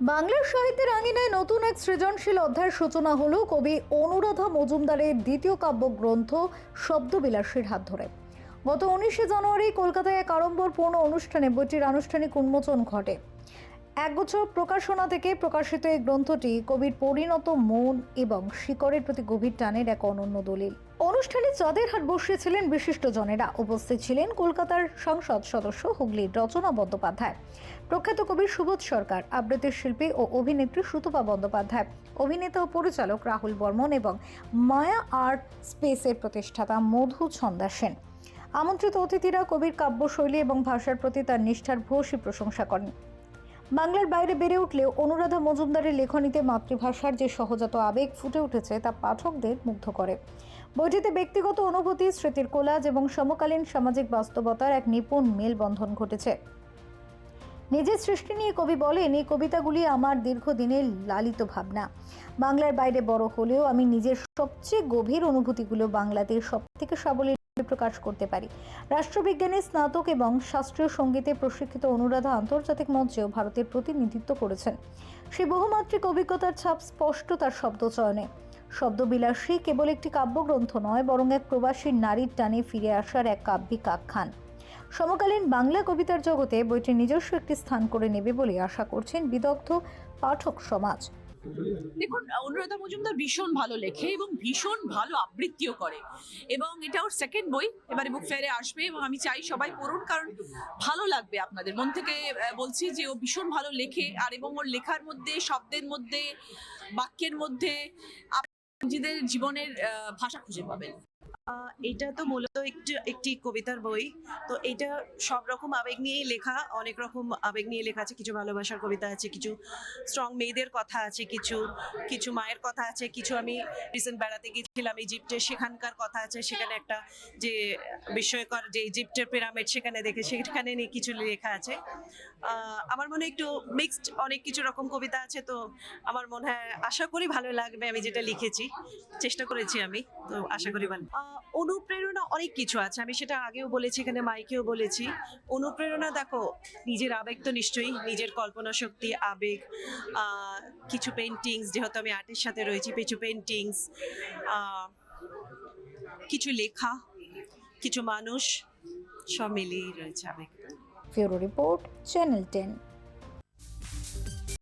বাংলার সাহিত্যের আঙিনায় নতুন এক সৃজনশীল অধ্যায়ের সূচনা হল কবি অনুরাধা মজুমদারের দ্বিতীয় কাব্যগ্রন্থ শব্দবিলাসীর হাত ধরে। গত উনিশে জানুয়ারি কলকাতায় এক আড়ম্বরপূর্ণ অনুষ্ঠানে বইটির আনুষ্ঠানিক উন্মোচন ঘটে। একগুচ্ছ প্রকাশনা থেকে প্রকাশিত এই গ্রন্থটি কবির পরিণত মন এবং শিকড়ের প্রতি গভীর টানের এক অনন্য দলিল। অনুষ্ঠানে চাঁদের হাট বসিয়েছিলেন বিশিষ্ট জনেরা উপস্থিত ছিলেন কলকাতার সংসদ সদস্য হুগলির রচনা বন্দ্যোপাধ্যায়। প্রখ্যাত কবি সুবোধ সরকার, আবৃত্তির শিল্পী ও অভিনেত্রী সুতপা বন্দ্যোপাধ্যায়, অভিনেতা ও পরিচালক রাহুল বর্মন এবং মায়া আর্ট স্পেসের প্রতিষ্ঠাতা মধু ছন্দা সেন। আমন্ত্রিত অতিথিরা কবির কাব্যশৈলী এবং ভাষার প্রতি তার নিষ্ঠার ভূয়সী প্রশংসা করেন। বাংলার বাইরে বেড়ে উঠলেও অনুরাধা মজুমদারের লেখনীতে মাতৃভাষার যে সহজাত আবেগ ফুটে উঠেছে তা পাঠকদের মুগ্ধ করে। বইটিতে ব্যক্তিগত অনুভূতি, স্মৃতির কোলাজ এবং সমকালীন সামাজিক বাস্তবতার এক নিপুণ মেলবন্ধন ঘটেছে। নিজের সৃষ্টি নিয়ে কবি বলেন, এই কবিতাগুলি আমার দীর্ঘদিনের লালিত ভাবনা। বাংলার বাইরে বড় হলেও আমি নিজের সবচেয়ে গভীর অনুভূতিগুলো বাংলাতে সব থেকে সাবলীল প্রকাশ করতে পারি। রাষ্ট্রবিজ্ঞানে, স্নাতক এবং শাস্ত্রীয় সঙ্গীতে প্রশিক্ষিত অনুরাধা আন্তর্জাতিক মঞ্চেও ভারতের প্রতিনিধিত্ব করেছেন। সেই বহুমাত্রিক অভিজ্ঞতার ছাপ স্পষ্ট তার শব্দচয়নে। শব্দবিলাসী কেবল একটি কাব্যগ্রন্থ নয়, বরং এক প্রবাসী নারীর টানে ফিরে আসার এক কাব্যিক আখ্যান। সমকালীন বাংলা কবিতার জগতে বইটি নিজস্ব একটি স্থান করে নেবে বলে আশা করছেন বিদগ্ধ পাঠক সমাজ। দেখুন, অনুরাধা মজুমদার ভীষণ ভালো লেখে এবং ভীষণ ভালো আবৃত্তিও করে। এবং এটা ওর সেকেন্ড বই, এবারে বুক ফেয়ারে আসবে এবং আমি চাই সবাই পড়ুন, কারণ ভালো লাগবে আপনাদের। মন থেকে বলছি যে ও ভীষণ ভালো লেখে, আর এবং ওর লেখার মধ্যে, শব্দের মধ্যে, বাক্যের মধ্যে নিজেদের জীবনের ভাষা খুঁজে পাবেন। এটা তো মূলত একটি একটি কবিতার বই। তো এটা সব রকম আবেগ নিয়েই লেখা, অনেক রকম আবেগ নিয়ে লেখা আছে। কিছু ভালোবাসার কবিতা আছে, কিছু স্ট্রং মেয়েদের কথা আছে, কিছু কিছু মায়ের কথা আছে। কিছু আমি রিসেন্ট বেড়াতে গিয়েছিলাম ইজিপ্টে সেখানকার কথা আছে। সেখানে একটা যে বিস্ময়কর যে ইজিপ্টের পিরামিড সেখানে দেখে, সেখানে নিয়ে কিছু লেখা আছে। আমার মনে একটু মিক্সড অনেক কিছু রকম কবিতা আছে। তো আমার মনে হয়, আশা করি ভালো লাগবে আমি যেটা লিখেছি। চেষ্টা করেছি আমি। তো আশা করি ভালো। অনুপ্রেরণা অনেক কিছু আছে। আমি সেটা আগেও বলেছি, এখানে মাইকেও বলেছি। অনুপ্রেরণা দেখো, নিজের আবেগ তো নিশ্চয়ই, নিজের কল্পনা শক্তি, আবেগ কিছু পেন্টিংস যেহেতু আমি আর্টের সাথে রয়েছি, কিছু পেন্টিংস কিছু লেখা, কিছু মানুষ, সব মিলিয়েই রয়েছে আবেগ। Report, channel ten.